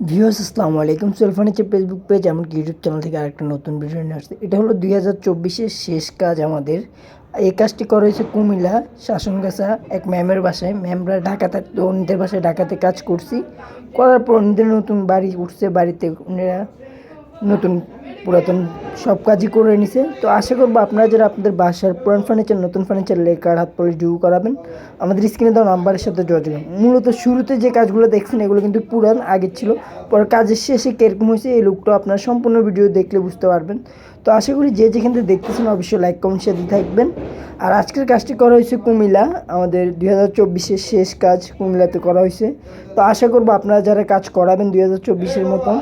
Viewers, আসসালামু আলাইকুম। সেলফানিচের ফেসবুক পেজ এমনকি ইউটিউব চ্যানেল থেকে আরেকটা নতুন ভিডিও নিয়ে আসছে। এটা হলো দুই হাজার চব্বিশের শেষ কাজ আমাদের। এই কাজটি করা হয়েছে কুমিল্লা শাসনগাছা, এক ম্যামের বাসায়। ম্যামরা ঢাকাতে থাকতো অন্যদের বাসায় ঢাকাতে কাজ করছি। করার পর অন্যদের নতুন বাড়ি উঠছে, বাড়িতে ওনারা নতুন পুরাতন সব কাজই করে নিছে। তো আশা করব আপনারা যারা আপনাদের বাসার পুরান ফার্নিচার নতুন ফার্নিচার লেকার, হাত পলিশ ডিউ করাবেন, আমাদের স্ক্রিনে দেওয়া নাম্বারের সাথে যোগাযোগ মূলত শুরুতে যে কাজগুলো দেখছেন, এগুলো কিন্তু পুরান, আগের ছিল। পরে কাজের শেষে কীরকম হয়েছে, এই লুকটা আপনারা সম্পূর্ণ ভিডিও দেখলে বুঝতে পারবেন। তো আশা করি যে যেখান থেকে দেখতেছেন, অবশ্যই লাইক কমেন্ট সাথে থাকবেন। আর আজকের কাজটি করা হয়েছে কুমিল্লা। আমাদের দুই হাজার চব্বিশের শেষ কাজ কুমিল্লাতে করা হয়েছে। তো আশা করব আপনারা যারা কাজ করাবেন দুই হাজার চব্বিশের মতন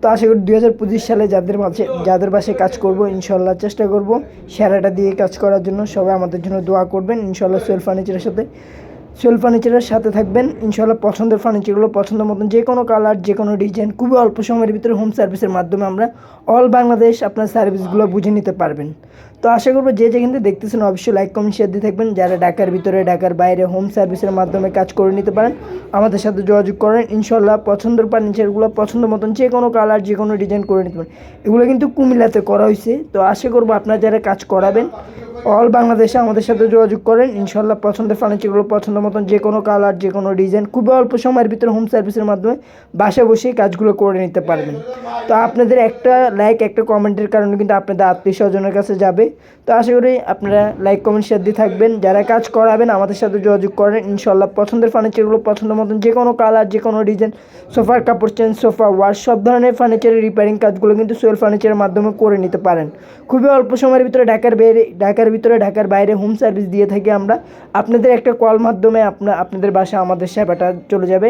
তো আশা করি দুই হাজার পঁচিশ সালে যাদের মাঝে, যাদের বাসে কাজ করব, ইনশাল্লাহ চেষ্টা করব। সেরাটা দিয়ে কাজ করার জন্য সবাই আমাদের জন্য দোয়া করবেন। ইনশাল্লাহ সোয়েল ফার্নিচারের সাথে সোয়েল ফার্নিচারের সাথে থাকবেন। ইনশাল্লাহ পছন্দের ফার্নিচারগুলো পছন্দ মতন যে কোনো কালার, যে কোনো ডিজাইন, খুবই অল্প সময়ের ভিতরে হোম সার্ভিসের মাধ্যমে আমরা অল বাংলাদেশ আপনার সার্ভিসগুলো বুঝে নিতে পারবেন। তো আশা করব যে যেখান থেকে দেখতেছেন অবশ্যই লাইক কমেন্ট শেয়ার দিয়ে থাকবেন। যারা ঢাকার ভিতরে, ঢাকার বাইরে হোম সার্ভিসের মাধ্যমে কাজ করে নিতে পারেন, আমাদের সাথে যোগাযোগ করেন। ইনশাল্লাহ পছন্দের ফার্নিচারগুলো পছন্দ মতন যে কোনো কালার, যে কোনো ডিজাইন করে নিতে পারেন। এগুলো কিন্তু কুমিল্লাতে করা হয়েছে তো আশা করব আপনারা যারা কাজ করাবেন অল বাংলাদেশে আমাদের সাথে যোগাযোগ করেন। ইনশাল্লাহ পছন্দের ফার্নিচারগুলো পছন্দ মতন যে কোনো কালার, যে কোনো ডিজাইন, খুবই অল্প সময়ের ভিতরে হোম সার্ভিসের মাধ্যমে বাসায় বসেই কাজগুলো করে নিতে পারবেন। তো আপনাদের একটা লাইক একটা কমেন্টের কারণে কিন্তু আপনাদের আত্মীয় স্বজনের কাছে যাবে। তো আশা করি আপনারা লাইক কমেন্ট শেয়ার দিয়ে থাকবেন। যারা কাজ করাবেন, আমাদের সাথে যোগাযোগ করেন। ইনশাল্লাহ পছন্দের ফার্নিচারগুলো পছন্দ মতন যে কোনো কালার, যে কোনো ডিজাইন, সোফার, কাপড় চেন সোফা ওয়াশ সব ধরনের ফার্নিচারের রিপেয়ারিং কাজগুলো কিন্তু সোয়েল ফার্নিচারের মাধ্যমে করে নিতে পারেন। খুবই অল্প সময়ের ভিতরে ঢাকার বাইরে, ঢাকার ভিতরে ঢাকার বাইরে হোম সার্ভিস দিয়ে থাকি আমরা। আপনাদের একটা কল মাধ্যমে আপনা আপনাদের বাসা আমাদের সেবাটা চলে যাবে।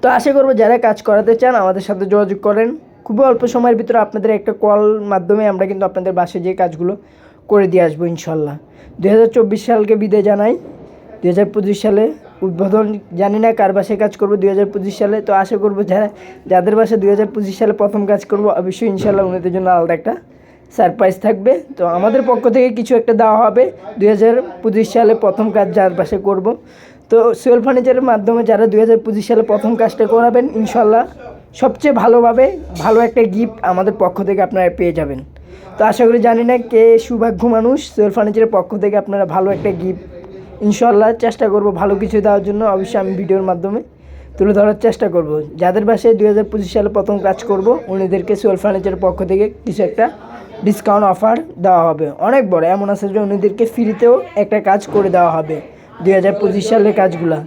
তো আশা করব যারা কাজ করাতে চান আমাদের সাথে যোগাযোগ করেন। খুবই অল্প সময়ের ভিতরে আপনাদের একটা কল মাধ্যমে আমরা কিন্তু আপনাদের বাসে যে কাজগুলো করে দিয়ে আসব ইনশাল্লাহ। দু হাজার চব্বিশ সালকে বিদায় জানাই। দু হাজার পঁচিশ সালে উদ্বোধন জানি না কার বাসায় কাজ করব দুই হাজার পঁচিশ সালে। তো আশা করব যারা যাদের বাসায় দু হাজার পঁচিশ সালে প্রথম কাজ করব, অবশ্যই ইনশাল্লাহ উনিদের জন্য আলাদা একটা সারপ্রাইজ থাকবে। তো আমাদের পক্ষ থেকে কিছু একটা দেওয়া হবে। দুই হাজার পঁচিশ সালে প্রথম কাজ যার পাশে করব। তো সোয়েল ফার্নিচারের মাধ্যমে যারা দুই হাজার পঁচিশ সালে প্রথম কাজটা করাবেন, ইনশাল্লাহ সবচেয়ে ভালোভাবে ভালো একটা গিফট আমাদের পক্ষ থেকে আপনারা পেয়ে যাবেন। তো আশা করি জানি না কে সৌভাগ্য মানুষ, সোয়েল ফার্নিচারের পক্ষ থেকে আপনারা ভালো একটা গিফট ইনশাল্লাহ চেষ্টা করব ভালো কিছু দেওয়ার জন্য। অবশ্যই আমি ভিডিওর মাধ্যমে তুলে ধরার চেষ্টা করব। যাদের বাসায় দুই হাজার পঁচিশ সালে প্রথম কাজ করব, উনিদেরকে সোয়েল ফার্নিচারের পক্ষ থেকে কিছু একটা ডিসকাউন্ট অফার দেওয়া হবে। অনেক বড়, এমন আছে যে উনিদেরকে ফ্রিতেও একটা কাজ করে দেওয়া হবে, দুই হাজার পঁচিশ সালের কাজগুলো।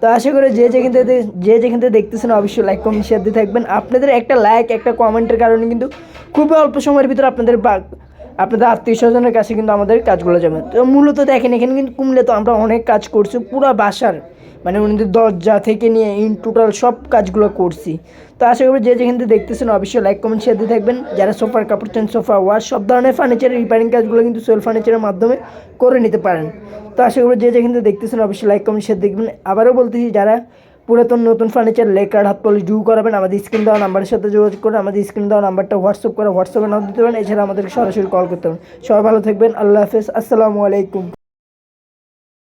তো আশা করি যে যেখান থেকে, যে যেখান থেকে দেখতেছেন, অবশ্যই লাইক কমেন্ট শেয়ার দিয়ে থাকবেন। আপনাদের একটা লাইক একটা কমেন্টের কারণে কিন্তু খুবই অল্প সময়ের ভিতরে আপনাদের আপনাদের আত্মীয় স্বজনের কাছে কিন্তু আমাদের কাজগুলো যাবে তো মূলত দেখেন, এখানে কিন্তু কুমলে তো আমরা অনেক কাজ করছি, পুরো বাসার মানে উনিদের দরজা থেকে নিয়ে ইন টোটাল সব কাজগুলো করছি। তো আশা করি যে যেখান থেকে দেখতেছেন, অবশ্যই লাইক কমেন্ট শেয়ার দিয়ে থাকবেন। যারা সোফার কাপড় চেন, সোফা ওয়াশ, সব ধরনের ফার্নিচারের রিপেয়ারিং কাজগুলো কিন্তু সেল ফার্নিচারের মাধ্যমে করে নিতে পারেন। তো আশা করি যে যেখান থেকে দেখতেছেন, অবশ্যই লাইক কমেন্ট শেয়ার দেখবেন আবারও বলতেছি, যারা পুরাতন নতুন ফার্নিচার লেকার হাত পলিশ ডু করাবেন, আমাদের স্ক্রিন দেওয়া নাম্বারের সাথে যোগাযোগ করে, আমাদের স্ক্রিন দেওয়া নাম্বারটা হোয়াটসঅ্যাপ করে হোয়াটসঅ্যাপে নাম দিতে পারেন, এছাড়া আমাদেরকে সরাসরি কল করতে পারেন। সবাই ভালো থাকবেন, আল্লাহ হাফেজ, আসসালামু আলাইকুম।